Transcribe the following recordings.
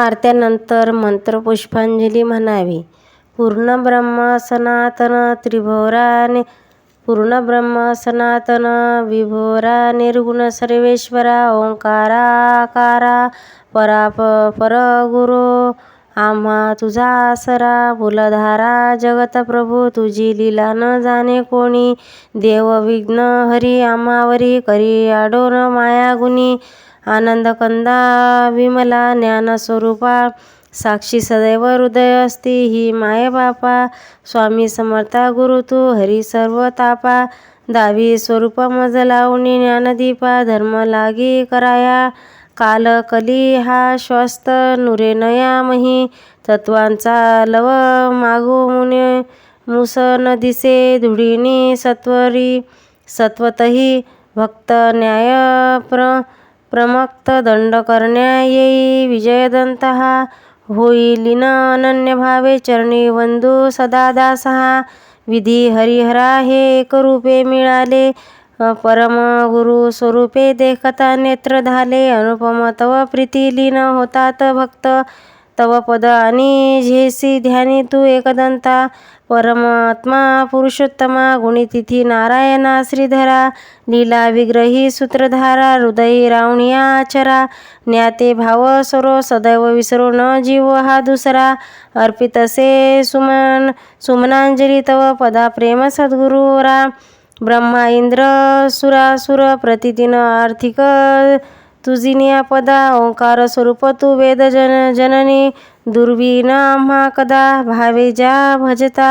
आरत्यानंतर मंत्रपुष्पांजली म्हणावी. पूर्ण ब्रह्म सनातन त्रिभोराने पूर्ण सनातन विभोरा निर्गुण सर्वेश्वरा ओंकाराकारा परा परगुरो. आम्हा तुझा आसरा मूलधारा जगतप्रभू तुझी लीला न जाणे कोणी. देव विघ्न हरी आम्हावरी करी आडोन मायागुणी. आनंदकंदा विमला ज्ञानस्वरूपा साक्षी सदैव हृदय असती ही माय बापा स्वामी समर्था गुरु तू हरी सर्व तापा दावी स्वरूप मज लावणी ज्ञानदीपा धर्म लागी कराया काल कली हा श्वस्त नुरे नयामही तत्वांचा लव मागू मुने मुस न दिसे धुळीनी सत्वरी सत्वतही भक्त न्याय प्रमक्त दंड करण्या येई विजयदंत हा होईलीन अनन्य भावे चरणी वंदू सदा दासहा विधी हरिहरा हे एकरूपे मिळाले परम गुरु स्वरूपे देखता नेत्र धाले अनुपम तव प्रीती लीन होतात भक्त। तव पद आणि झेसी ध्यानी तू एकदंता। परमात्मा पुरुषोत्तमा गुणितिथी नारायणा श्रीधरा लीला विग्रही सूत्रधारा हृदयी रावणिया आचरा। ज्ञाते भाव सरो सदैव विसरो न जीव हा दुसरा। अर्पितसे सुमन सुमनांजली तव पदा प्रेम सद्गुरुरा ब्रह्मा इंद्र सुरासुर प्रतिदिन आर्थिक तुझिनिया पदा ओंकार स्वरूप तू वेद जन जननी दुर्वीन आम्हा कदा भावे ज्या भजता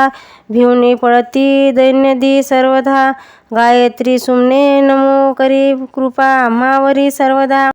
भिवणी पळती दैन्यदी सर्वधा गायत्री सुमने नमो करी कृपा आम्हावरी सर्वदा।